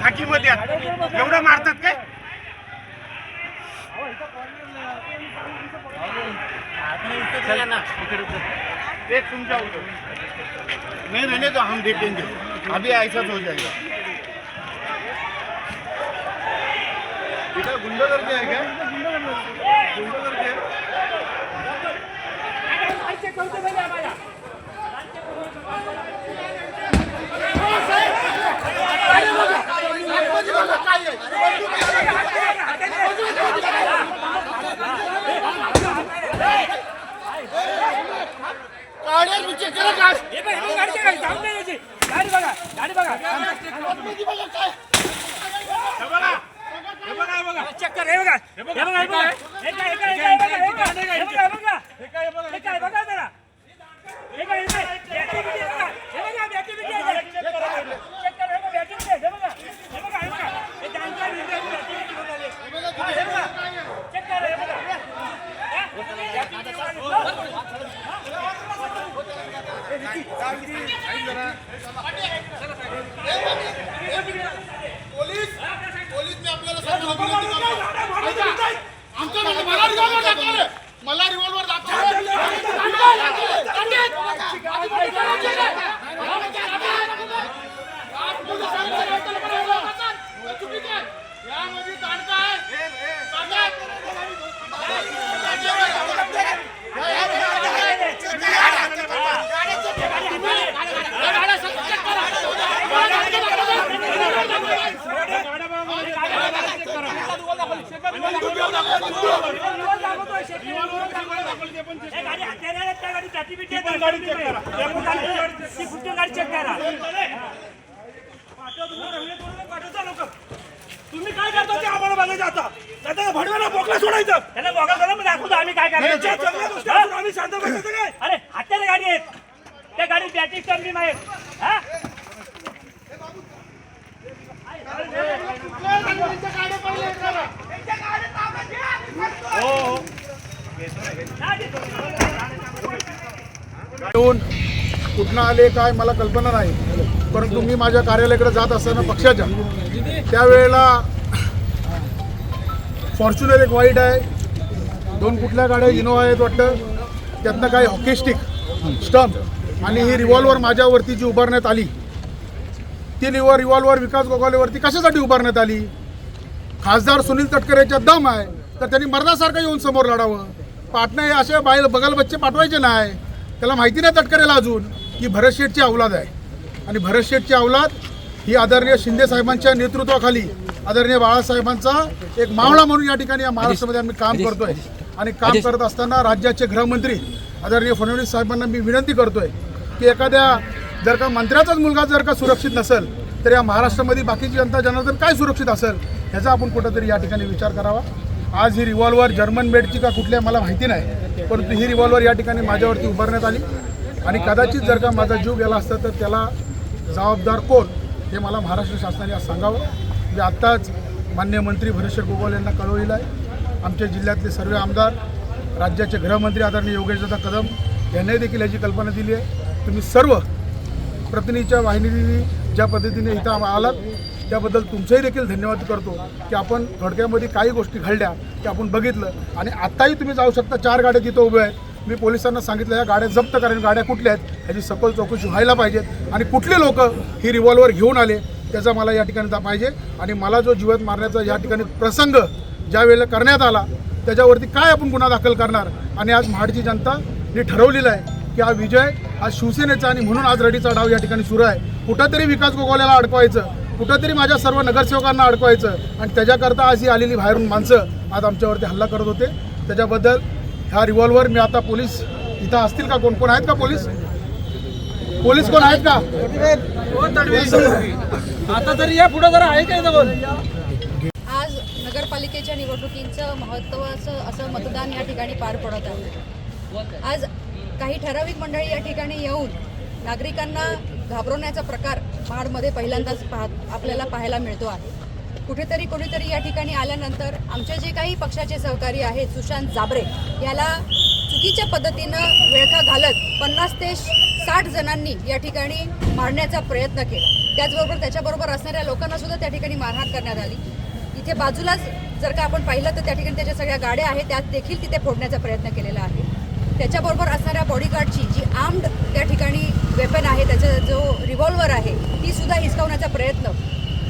खाकीमध्ये एवढं मारतात काय? एक तुमच्या नहीं रहने तो हम देखेंगे अभी ऐसा हो जाएगा इधर गुंडागर्दी आहे क्या? गुंडागर्दी आहे? काढ्या हे बघ, गाडीच्या गाडी, जाऊन नाही यायची. गाडी बघा, गाडी बघा. चेक कर, हे बघा. हे बघा, हे बघा. हे काय, हे काय, हे काय, हे बघा, हे बघा. हे बघा, हे बघा. हे काय, बघा जरा. हे काय, हे काय. Activity आहे बघा. हे बघा, activity आहे. चेक कर, हे बघा, activity आहे. हे बघा. हे बघा, हे बघा. हे त्यांच्या विरुद्ध activity बघा. हे बघा. चेक कर, हे बघा. हा? Activity बघा. पोलीस पोलीस मी आपल्याला सांगतो विनंती करतो. ऐका. आमच्याकडे मला रिव्हॉल्वर दाखवले मला रिव्हॉल्वर दाखवले यामध्ये दांडका आहे हे गाडी हत्यारे आहेत, त्या गाडीत activity आहे, त्या check करा. गाडी तुम्ही, काय करता? ते आम्हाला बघायचं आता. त्याचा भडव्याला बोकला सोडायचं. त्याला बघा जरा, मग दाखवतो आम्ही काय करायचं हा? आम्ही शांत बसायचं काय? अरे हत्यारे गाडी आहेत. त्या गाडीत बॅटिंग स्टंपिंग आहेत हा? येऊन कुठनं आले काय मला कल्पना नाही. परंतु मी माझ्या कार्यालयाकडे जात असताना पक्षाच्या त्यावेळेला फॉर्च्युनर एक वाईट आहे. दोन कुठल्या गाड्या इनोवा आहेत वाटतं. त्यातनं काही हॉकी स्टिक स्टंप आणि ही रिव्हॉल्वर माझ्यावरती जी उभारण्यात आली ती रिव्हॉ रिव्हॉल्वर विकास गोगावलेवरती कशासाठी उभारण्यात आली? खासदार सुनील तटकरेच्या दम आहे तर त्यांनी मर्दासारखं येऊन समोर लढावं. पाटणं हे असे बाहेर बगल बच्चे पाठवायचे नाही. त्याला माहिती नाही तटकरेला अजून की भरत शेठची अवलाद आहे. आणि भरत शेठची अवलाद ही आदरणीय शिंदे साहेबांच्या नेतृत्वाखाली आदरणीय बाळासाहेबांचा एक मावळा म्हणून या ठिकाणी या महाराष्ट्रामध्ये आम्ही काम करतोय. आणि काम करत असताना राज्याचे गृहमंत्री आदरणीय फडणवीस साहेबांना मी विनंती करतोय की एखाद्या जर का मंत्र्याचाच मुलगा जर का सुरक्षित नसेल तर या महाराष्ट्रामध्ये बाकीची जनता जनार्दन काय सुरक्षित असेल ह्याचा आपण कुठंतरी या ठिकाणी विचार करावा. आज ही रिव्हॉल्वर जर्मन मेडची का कुठल्या मला माहिती नाही परंतु ही रिव्हॉल्वर या ठिकाणी माझ्यावरती उभारण्यात आली. आणि कदाचित जर का माझा जीव गेला असता तर त्याला जबाबदार कोण हे मला महाराष्ट्र शासनाने आज सांगावं. मी आत्ताच मान्य मंत्री भरेश्वर गोगोल यांना कळवलेलं आहे. आमच्या जिल्ह्यातले सर्व आमदार राज्याचे गृहमंत्री आदरणीय योगेशदादा कदम यांनी देखील याची कल्पना दिली आहे. तुम्ही सर्व प्रतिनिधीच्या वाहिनीने ज्या पद्धतीने इथं आलात त्याबद्दल तुमचंही देखील धन्यवाद करतो की आपण थोडक्यामध्ये काही गोष्टी घडल्या की आपण बघितलं. आणि आत्ताही तुम्ही जाऊ शकता. चार गाड्या तिथं उभ्या आहेत. मी पोलिसांना सांगितलं या गाड्या जप्त करायला गाड्या कुठल्या आहेत? ह्याची सखोल चौकशी व्हायला पाहिजेत आणि कुठले लोक ही रिव्हॉल्वर घेऊन आले त्याचा मला या ठिकाणी जा पाहिजे. आणि मला जो जीवत मारण्याचा या ठिकाणी प्रसंग ज्या वेळेला करण्यात आला त्याच्यावरती काय आपण गुन्हा दाखल करणार? आणि आज महाडची जनता ने ठरवलेलं आहे की हा विजय आज शिवसेनेचा आणि म्हणून आज रडीचा डाव या ठिकाणी सुरू आहे. कुठंतरी विकास गोगोल्याला अडकवायचं. कुठंतरी माझ्या सर्व नगरसेवकांना अडकवायचं आणि त्याच्याकरता आज ही आलेली बाहेरून माणसं आज आमच्यावरती हल्ला करत होते. त्याच्याबद्दल ह्या रिव्हॉल्वर मी आता पोलीस इथं असतील का? कोण कोण आहेत का पोलीस? पोलीस कोण आहेत का? आता तरी या पुढे जरा आहे काय जवळ आज नगरपालिकेच्या निवडणुकीचं महत्त्वाचं असं मतदान या ठिकाणी पार पडत आहे. आज काही ठराविक मंडळी या ठिकाणी येऊन नागरिकांना घाबरवण्याचा प्रकार महाडमध्ये पहिल्यांदाच पाह आपल्याला पाहायला मिळतो आहे. कुठेतरी कुठेतरी या ठिकाणी आल्यानंतर आमचे जे काही पक्षाचे सहकारी आहेत सुशांत जाबरे याला चुकीच्या पद्धतीनं वेळखा घालत पन्नास ते साठ जणांनी या ठिकाणी मारण्याचा प्रयत्न केला. त्याचबरोबर त्याच्याबरोबर असणाऱ्या लोकांना सुद्धा त्या ठिकाणी मारहाण करण्यात आली. इथे बाजूलाच जर का आपण पाहिलं तर त्या ठिकाणी त्याच्या सगळ्या गाड्या आहेत त्यात देखील तिथे फोडण्याचा प्रयत्न केलेला आहे. त्याच्याबरोबर असणाऱ्या बॉडीगार्डची जी आर्म्ड त्या ठिकाणी वेपन आहे त्याचा जो रिव्हॉल्वर आहे ती सुद्धा हिसकावण्याचा प्रयत्न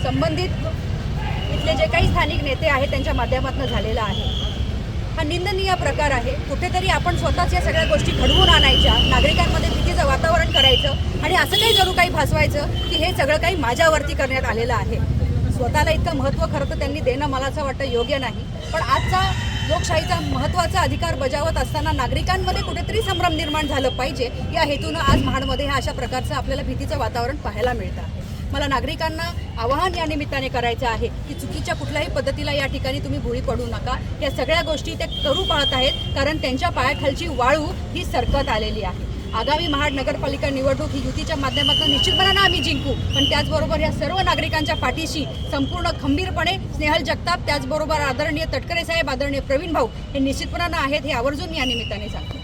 संबंधित इथले जे काही स्थानिक नेते आहेत त्यांच्या माध्यमातून झालेला आहे. हा निंदनीय प्रकार आहे. कुठेतरी आपण स्वतःच या सगळ्या गोष्टी घडवून आणायच्या नागरिकांमध्ये भीतीचं वातावरण करायचं आणि असं काही जरूर काही भासवायचं की हे सगळं काही माझ्यावरती करण्यात आलेलं आहे. स्वतःला इतकं महत्त्व खरं तर त्यांनी देणं मला असं वाटतं योग्य नाही. पण आजचा लोकशाहीचा महत्त्वाचा अधिकार बजावत असताना नागरिकांमध्ये कुठेतरी संभ्रम निर्माण झालं पाहिजे. या हेतूनं आज महाडमध्ये ह्या अशा प्रकारचं आपल्याला भीतीचं वातावरण पाहायला मिळतं. आहे मला नागरिकांना आवाहन या निमित्ताने करायचं आहे की चुकीच्या कुठल्याही पद्धतीला या ठिकाणी तुम्ही भुळी पडू नका. या सगळ्या गोष्टी ते करू पाहत आहेत कारण त्यांच्या पायाखालची वाळू ही सरकत आलेली आहे. आगामी महाड नगरपालिका निवडणूक ही युतीच्या माध्यमातून निश्चितपणानं आम्ही जिंकू. पण त्याचबरोबर या सर्व नागरिकांच्या पाठीशी संपूर्ण खंबीरपणे स्नेहल जगताप त्याचबरोबर आदरणीय तटकरे साहेब आदरणीय प्रवीण भाऊ हे निश्चितपणानं आहेत हे आवर्जून या निमित्ताने सांगतो.